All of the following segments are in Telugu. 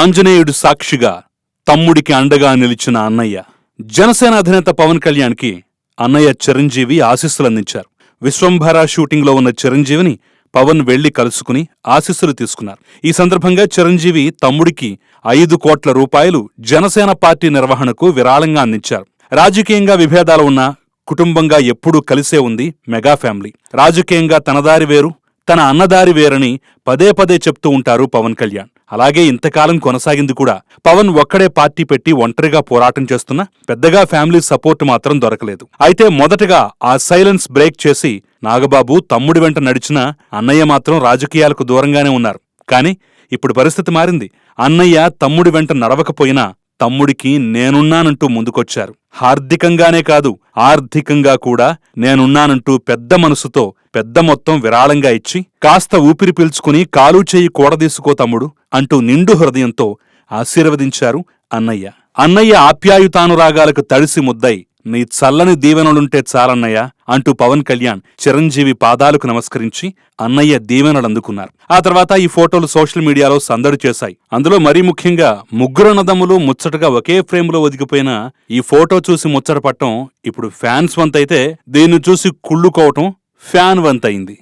ఆంజనేయుడు సాక్షిగా తమ్ముడికి అండగా నిలిచిన అన్నయ్య. జనసేన అధినేత పవన్ కళ్యాణ్కి అన్నయ్య చిరంజీవి ఆశీస్సులందించారు. విశ్వంభర షూటింగ్లో ఉన్న చిరంజీవిని పవన్ వెళ్ళి కలుసుకుని ఆశీస్సులు తీసుకున్నారు. ఈ సందర్భంగా చిరంజీవి తమ్ముడికి ఐదు కోట్ల రూపాయలు జనసేన పార్టీ నిర్వహణకు విరాళంగా అందించారు. రాజకీయంగా విభేదాలు ఉన్నా కుటుంబంగా ఎప్పుడూ కలిసే ఉంది మెగా ఫ్యామిలీ. రాజకీయంగా తనదారి వేరు తన అన్నదారి వేరని పదే పదే చెప్తూ ఉంటారు పవన్ కళ్యాణ్. అలాగే ఇంతకాలం కొనసాగింది కూడా. పవన్ ఒక్కడే పార్టీ పెట్టి ఒంటరిగా పోరాటం చేస్తున్నా పెద్దగా ఫ్యామిలీ సపోర్ట్ మాత్రం దొరకలేదు. అయితే మొదటగా ఆ సైలెన్స్ బ్రేక్ చేసి నాగబాబు తమ్ముడి వెంట నడిచిన అన్నయ్య మాత్రం రాజకీయాలకు దూరంగానే ఉన్నారు. కానీ ఇప్పుడు పరిస్థితి మారింది. అన్నయ్య తమ్ముడి వెంట నడవకపోయినా తమ్ముడికి నేనున్నానంటూ ముందుకొచ్చారు. హార్దికంగానే కాదు ఆర్థికంగా కూడా నేనున్నానంటూ పెద్ద మనసుతో పెద్ద మొత్తం విరాళంగా ఇచ్చి కాస్త ఊపిరి పీల్చుకుని కాలు చేయి కూడదీసుకో తమ్ముడు అంటూ నిండు హృదయంతో ఆశీర్వదించారు అన్నయ్య. అన్నయ్య ఆప్యాయుతానురాగాలకు తడిసి ముద్దై నీ చల్లని దీవెనలుంటే చాలన్నయ్య అంటూ పవన్ కళ్యాణ్ చిరంజీవి పాదాలకు నమస్కరించి అన్నయ్య దీవెనలందుకున్నారు. ఆ తర్వాత ఈ ఫోటోలు సోషల్ మీడియాలో సందడి చేశాయి. అందులో మరీ ముఖ్యంగా ముగ్గురు ముచ్చటగా ఒకే ఫ్రేమ్లో ఒదిగిపోయిన ఈ ఫోటో చూసి ముచ్చట ముచ్చటపట్టం ఇప్పుడు ఫ్యాన్స్ వంతైతే దీన్ని చూసి కుళ్ళుకోవటం ఫ్యాన్ వంతయింది.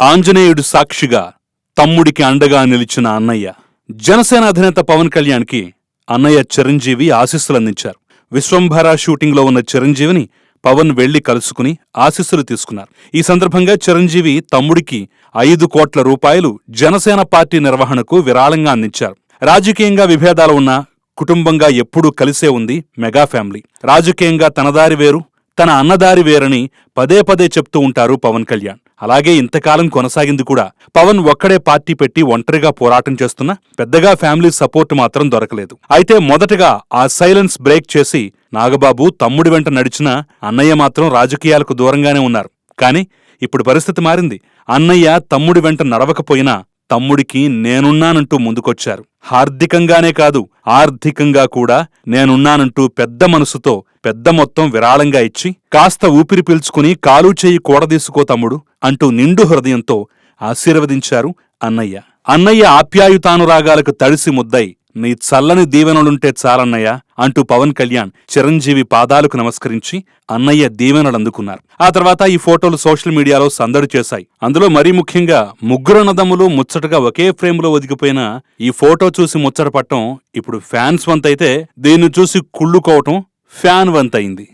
ఆంజనేయుడు సాక్షిగా తమ్ముడికి అండగా నిలిచిన అన్నయ్య. జనసేన అధినేత పవన్ కళ్యాణ్కి అన్నయ్య చిరంజీవి ఆశీస్సులందించారు. విశ్వంభర షూటింగ్లో ఉన్న చిరంజీవిని పవన్ వెళ్ళి కలుసుకుని ఆశీస్సులు తీసుకున్నారు. ఈ సందర్భంగా చిరంజీవి తమ్ముడికి ఐదు కోట్ల రూపాయలు జనసేన పార్టీ నిర్వహణకు విరాళంగా అందించారు. రాజకీయంగా విభేదాలు ఉన్నా కుటుంబంగా ఎప్పుడూ కలిసే ఉంది మెగా ఫ్యామిలీ. రాజకీయంగా తనదారి వేరు తన అన్నదారి వేరని పదే పదే చెప్తూ ఉంటారు పవన్ కళ్యాణ్. అలాగే ఇంతకాలం కొనసాగింది కూడా. పవన్ ఒక్కడే పార్టీ పెట్టి ఒంటరిగా పోరాటం చేస్తున్నా పెద్దగా ఫ్యామిలీ సపోర్ట్ మాత్రం దొరకలేదు. అయితే మొదటగా ఆ సైలెన్స్ బ్రేక్ చేసి నాగబాబు తమ్ముడి వెంట నడిచిన అన్నయ్య మాత్రం రాజకీయాలకు దూరంగానే ఉన్నారు. కానీ ఇప్పుడు పరిస్థితి మారింది. అన్నయ్య తమ్ముడి వెంట నడవకపోయినా తమ్ముడికి నేనున్నానంటూ ముందుకొచ్చారు. హార్దికంగానే కాదు ఆర్థికంగా కూడా నేనున్నానంటూ పెద్ద మనసుతో పెద్ద మొత్తం విరాళంగా ఇచ్చి కాస్త ఊపిరి పీల్చుకుని కాలు చేయి కూడదీసుకో తమ్ముడు అంటూ నిండు హృదయంతో ఆశీర్వదించారు అన్నయ్య. అన్నయ్య ఆప్యాయుతానురాగాలకు తడిసి ముద్దై నీ చల్లని దీవెనలుంటే చాలన్నయ్య అంటూ పవన్ కళ్యాణ్ చిరంజీవి పాదాలకు నమస్కరించి అన్నయ్య దీవెనలందుకున్నారు ఆ తర్వాత ఈ ఫోటోలు సోషల్ మీడియాలో సందడి చేశాయి. అందులో మరీ ముఖ్యంగా ముగ్గురు నదములు ముచ్చటగా ఒకే ఫ్రేమ్లో ఒదిగిపోయిన ఈ ఫోటో చూసి ముచ్చట ముచ్చటపట్టం ఇప్పుడు ఫ్యాన్స్ వంతైతే దీన్ని చూసి కుళ్ళుకోవటం ఫ్యాన్ వంతయింది.